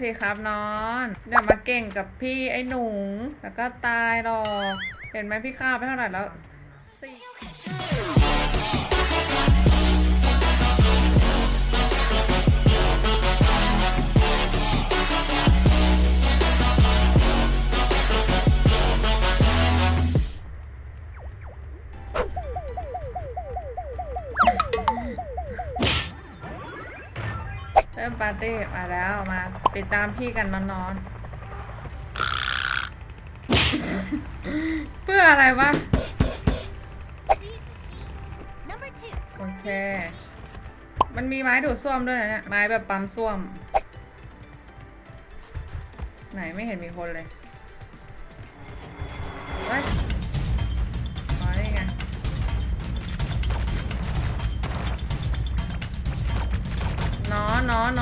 สิครับนอน เดี๋ยวมาเก่งกับพี่ไอ้หนู แล้วก็ตายหรอก เห็นไหมพี่ข้าวไปเท่าไหร่แล้ว ริ่มปาร์ตี้มาแล้วมาติดตามพี่กันนอนๆ เพื่ออะไรวะ โอเค มันมีไม้ดูดซ่วมด้วยนะเนี่ย ไม้แบบปั๊มซ่วม ไหนไม่เห็นมีคนเลย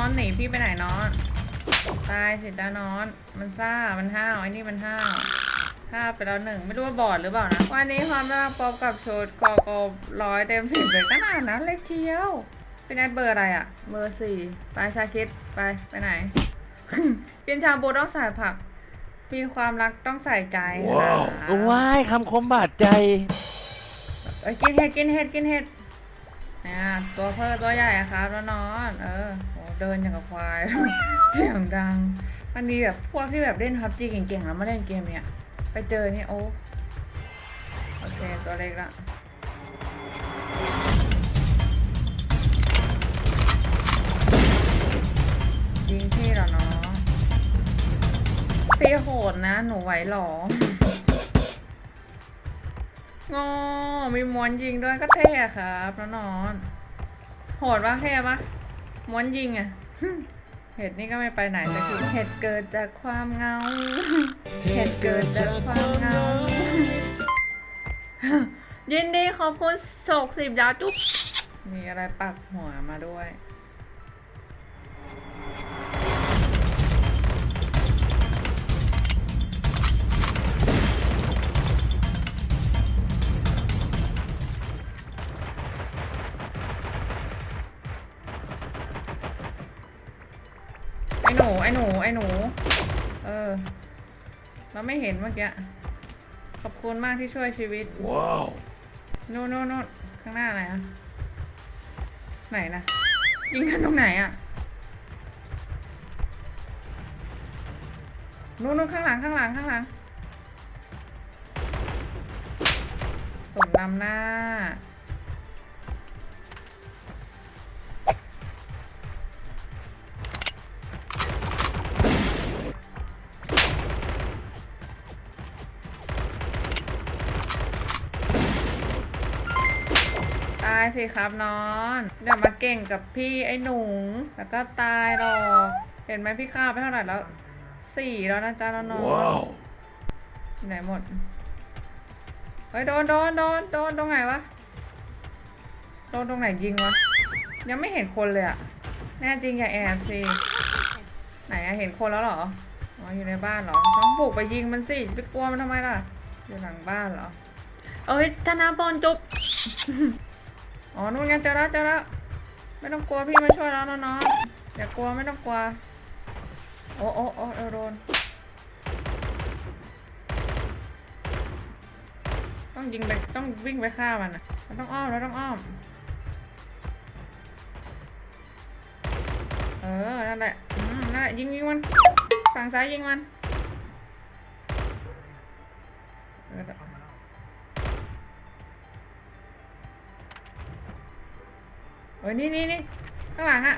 อนนอนนอนหนีพี่ไปไหนนอน ตายสิจ้านอน มันซ่า มันห้าวไอ้นี่มันห้าวห้าวไปแล้วหนึ่งไม่รู้ว่าบอดหรือเปล่านะ วันนี้ความรักพบกับชุดคอโกร้อยเต็มสิบเลยขนาดนั้นเลยเชียวพี่แนทเบอร์อะไรอะเบอร์สี่ไปชาคิดไปไปไหน กินชาบูต้องใส่ผัก มีความรักต้องใส่ใจค่ะว้ายคำคมบาดใจเอ้ยกินเห็ดกินเห็ดกินเห็ดเนี่ยตัวเพิ่มตัวใหญ่อะครับแล้วนอน เออโห เดินอย่างกับควาย เสียงดัง มันมีแบบพวกที่แบบเล่นพับจีเก่งๆแล้วมาเล่นเกมเนี้ยไปเจอนี่โอ้โอเคตัวเล็กละยิงพี่เหรอน้องพี่โหดนะ หนูไหวหรองอมีม้วนยิงด้วยก็เท่ครับแล้วนอน โหดปะเท่ปะ ม้วนยิงอะเห็ดนี่ก็ไม่ไปไหนแต่คือเห็ดเกิดจากความเหงา เห็ดเกิดจากความเหงา ยินดีขอบคุณโศกสิบดาวจุ๊บมีอะไรปักหัวมาด้วย ออเราไม่เห็นเมื่อกี้ ขอบคุณมากที่ช่วยชีวิต ว้าว นู่นนู่นนู่นข้างหน้าไหนอะไหนนะยิงกันตรงไหนอะนู่นนู่นข้างหลังข้างหลังข้างหลังสมนำหน้าายสิครับนอนเดี๋ยวมาเก่งกับพี่ไอ้หนูแล้วก็ตายหรอก เห็นไหมพี่ข้าวไปเท่าไหร่แล้วสี่แล้วนะจ๊ะแล้วนอนว้าวไหนหมดเฮ้ยโดนโดนโดนโดนตรงไหนวะโดนตรงไหนยิงวะยังไม่เห็นคนเลยอะแน่จริงอย่าแอบสิไหนอะเห็นคนแล้วเหรออ๋ออยู่ในบ้านเหรอต้องบุกไปยิงมันสิไปกลัวมันทำไมล่ะอยู่หลังบ้านเหรอเอ้ยธนาบอลจุบ อ๋อนู่นไงเจอแล้วเจอแล้วไม่ต้องกลัวพี่มาช่วยแล้วน้องๆอย่ากลัวไม่ต้องกลัว โอ้โอ้โอ้เออโดนต้องยิงไปต้องวิ่งไปฆ่ามันนะมันต้องอ้อมแล้วต้องอ้อม เออ นั่นแหละนั่นแหละยิงยิงมัน ฝั่งซ้ายยิงมันเออ เออนี่นี่นี่ข้างหลังอะ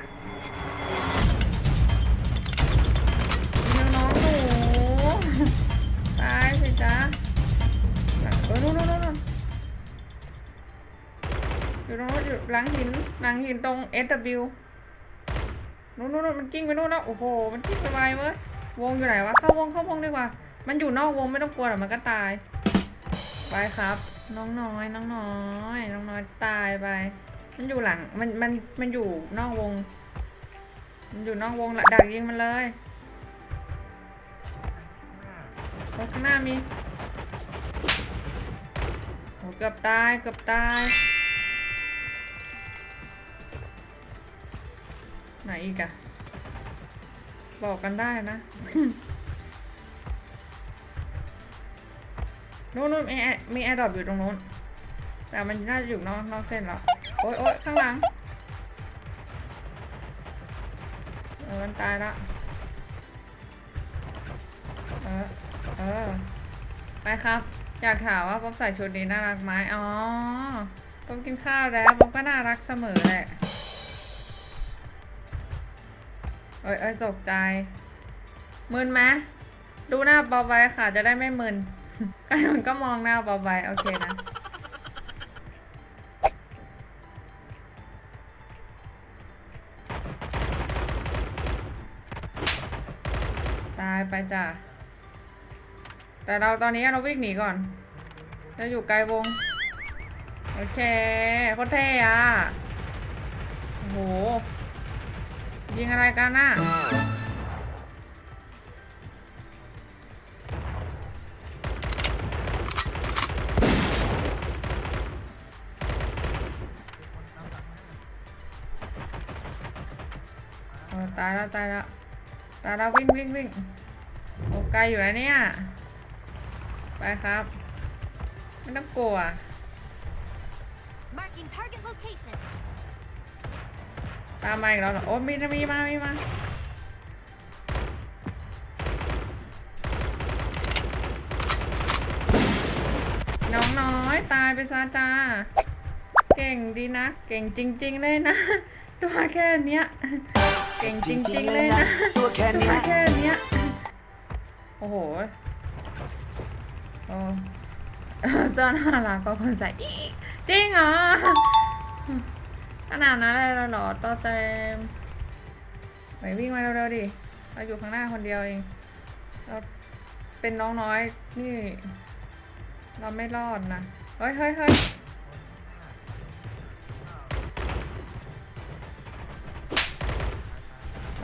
ยิงน้องหนูตายสิจ๊ะเออนู่นนู่นนู่นอยู่ตรงนู้นอยู่หลังหินหลังหินตรง SW นู่นนู่นนู่นมันกิ้งไปนู่นแล้ว โอ้โห มันกิ้งไปไวเว้ยวงอยู่ไหนวะ เข้าวงเข้าวงดีกว่า มันอยู่นอกวงไม่ต้องกลัวหรอกมันก็ตาย ไปครับ น้องน้อย น้องน้อย น้องน้อยตายไป มันอยู่หลัง มัน มัน มันอยู่นอกวง มันอยู่นอกวงละดักยิงมันเลยโอ้ข้างหน้ามีโอ้เกือบตาย เกือบตาย ไหนอีกอะบอกกันได้นะนู้นนู้นมีแอมีแอร์ดรอปอยู่ตรงนู้น แต่มันน่าจะอยู่นอกนอกเส้นแล้ว โอ๊ยโอ๊ยข้างหลังเออมันตายละเออเออไปครับ อยากถามว่าป๊อปใส่ชุดนี้น่ารักไหมอ๋อป๊อปกินข้าวแล้วป๊อปก็น่ารักเสมอแหละเอ้ยเอ้ยตกใจมึนไหมดูหน้าป๊อปไว้ค่ะ จะได้ไม่มึนก็มันก็มองหน้าป๊อปไว้โอเคนะ ไปจ้ะแต่เราตอนนี้เราวิ่งหนีก่อนเราอยู่ไกลวง โอเคโคตรเท่อะโอ้โห ยิงอะไรกันน่ะตายแล้วตายแล้วตายแล้ววิ่งวิ่งวิ่ง โอ้ไกลอยู่แล้วเนี่ย ไปครับ ไม่ต้องกลัว Marking target location. ตามมาอีกแล้วเหรอ โอ้มีมีมา มีมาน้องน้อยตายไปซะจ้า เก่งดีนะ เก่งจริง ๆ เลยนะ ตัวแค่เนี้ย เก่งจริง ๆ เลยนะ ตัวแค่ตัเนี้วยแค่เนี้ยโอ้โหโอ้เจ้าน่ารักก็คนใส่จริงเหรอขนาดนั้นเลยเหรอต่อเต็มไปวิ่งมาเร็วๆดิเราอยู่ข้างหน้าคนเดียวเอง เราเป็นน้องน้อยนี่ เราไม่รอดนะ เฮ้ยเฮ้ยเฮ้ย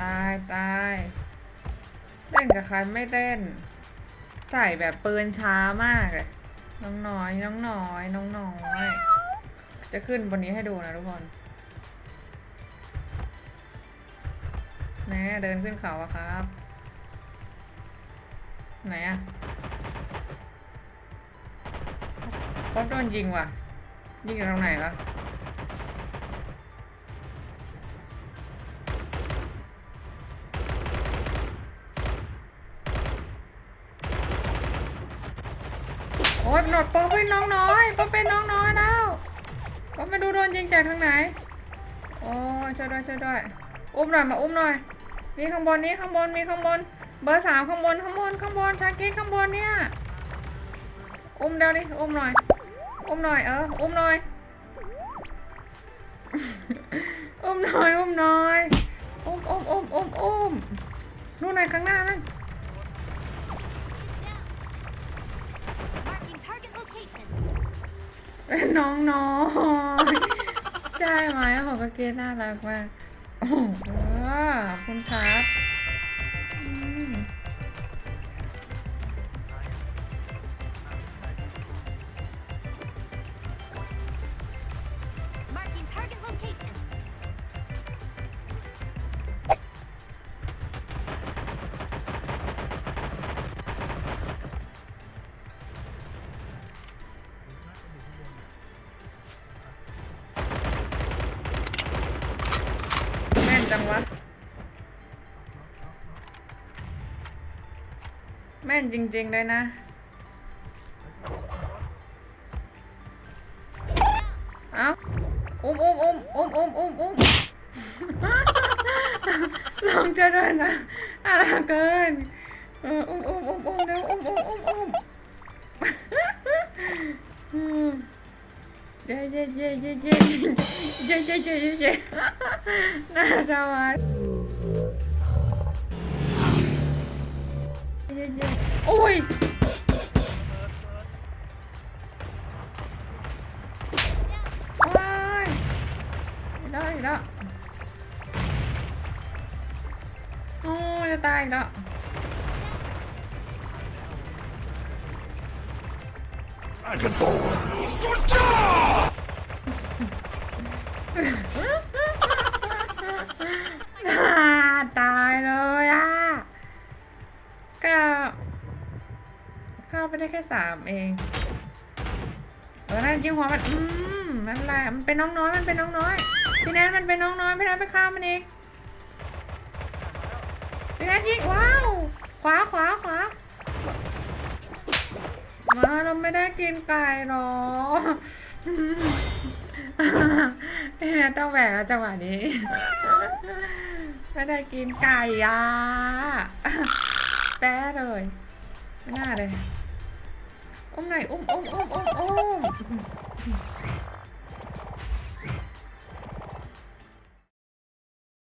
ตายตาย ล่นกับใครไม่เล่น ใส่แบบปืนช้ามากเลยน้องน้อยน้องน้อยน้องน้อยจะขึ้นบนนี้ให้ดูนะทุกคนแน่เดินขึ้นเขาอะครับ ไหนอะป๊อปโดนยิงว่ะ ยิงอยู่ตรงไหนวะ ดป๊อปเป็นน้องน้อยป๊อปเป็นน้องน้อยแล้วป๊อปไม่ดูโดนยิงจากทางไหนโอ้ช่วยด้วยช่วยด้วยอุ้มหน่อยมาอุ้มหน่อยนี่ข้างบนนี่ข้างบนมีข้างบน เบอร์สามข้างบนข้างบนข้างบนชาคิดข้างบนเนี่ยอุ้มเดี๋ยวดิอุ้มหน่อย อุ้มหน่อยเอออุ้มหน่อยอุ้มหน่อยอุ้มหน่อยอุ้มอุ้มอุ้มอุ้มอุ้มนู่นไหนข้างหน้านั่น น้องน้องใช่ไหมของกางเกงน่ารักมากโอ้โหขอบคุณครับ แม่นจริง ๆ เลยนะ เอ้าอุ้มอุ้มอุ้มอุ้มอุ้มอุ้มอุ้มลองจะด้วยนะอะไรเกินอออุ้มอุ้มอุ้มอุ้มเร็วอุ้มอุ้มอุ้มอุ้มเย้เย้เย้เย้เย้เย้เย้เย้เย้เย้เย้น่ารัก เย้เย้โอ้ยว้ายได้อีกแล้วโอ้ยจะตายอีกแล้วอ่าตาย ข้าไปได้แค่สามเองเออนั่นยิงหัวมันอืมนั่นแหละมันเป็นน้องน้อยมันเป็นน้องน้อยพี่แนนมันเป็นน้องน้อยพี่แนนไปฆ่ามันเองพี่แนนยิงว้าวขวาขวาขวามาเราไม่ได้กินไก่หรอพี่แนนต้องแบกแล้วจังหวะนี้ไม่ได้กินไก่อะแป๊ะเลย ไม่น่าเลย อุ้มหน่อยอุ้มอุ้มอุ้มอุ้มอุ้ม